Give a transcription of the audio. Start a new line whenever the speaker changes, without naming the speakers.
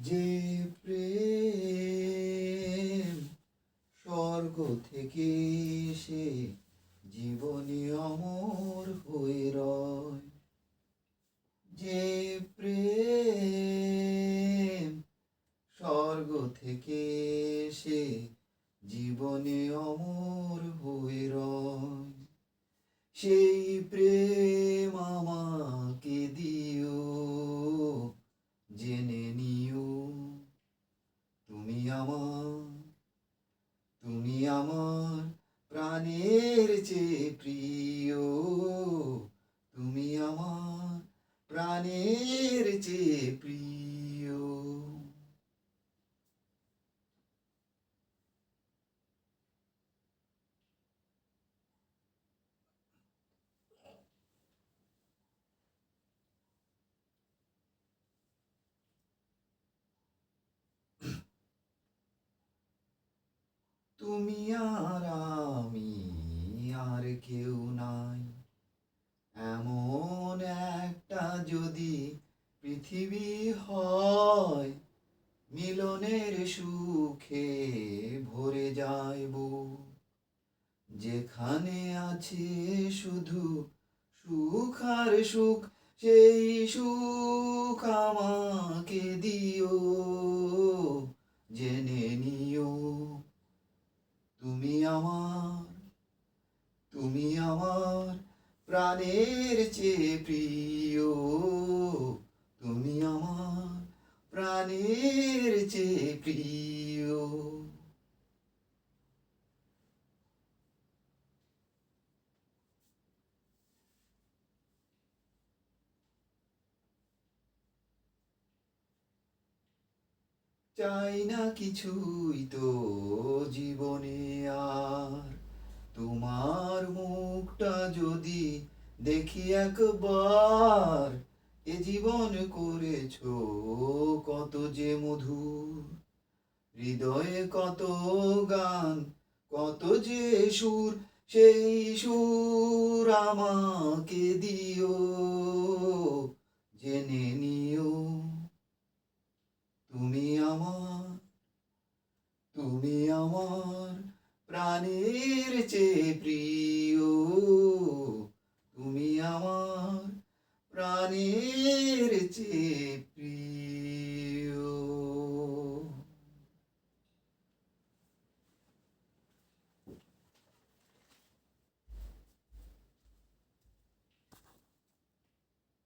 যে প্রেম স্বর্গ থেকে সে জীবনী অমর হয়ে রয়। যে প্রেম স্বর্গ থেকে সে জীবনে অমর হয়ে রয়। সেই প্রেম আমার আমার প্রাণের চেয়ে প্রিয় তুমি আমার প্রাণের চেয়ে প্রিয় তুমি আর আমি আর কেউ নাই। এমন একটা যদি পৃথিবী হয়, মিলনের সুখে ভরে যাইব। যেখানে আছে শুধু সুখ আর সুখ, সেই সুখ আমাকে দিও। আমার প্রাণের চেয়ে প্রিয়। তুমি আমার প্রাণের চেয়ে প্রিয়। চাই না কিছুই তো জীবনে আর। তোমার যদি দেখি একবার এ জীবন করেছ, কত যে মধুর। হৃদয়ে কত গান, কত যে সুর, সেই সুর আমাকে দিও, জেনে নিও। তুমি আমার তুমি আমার প্রাণের চেয়ে Maria.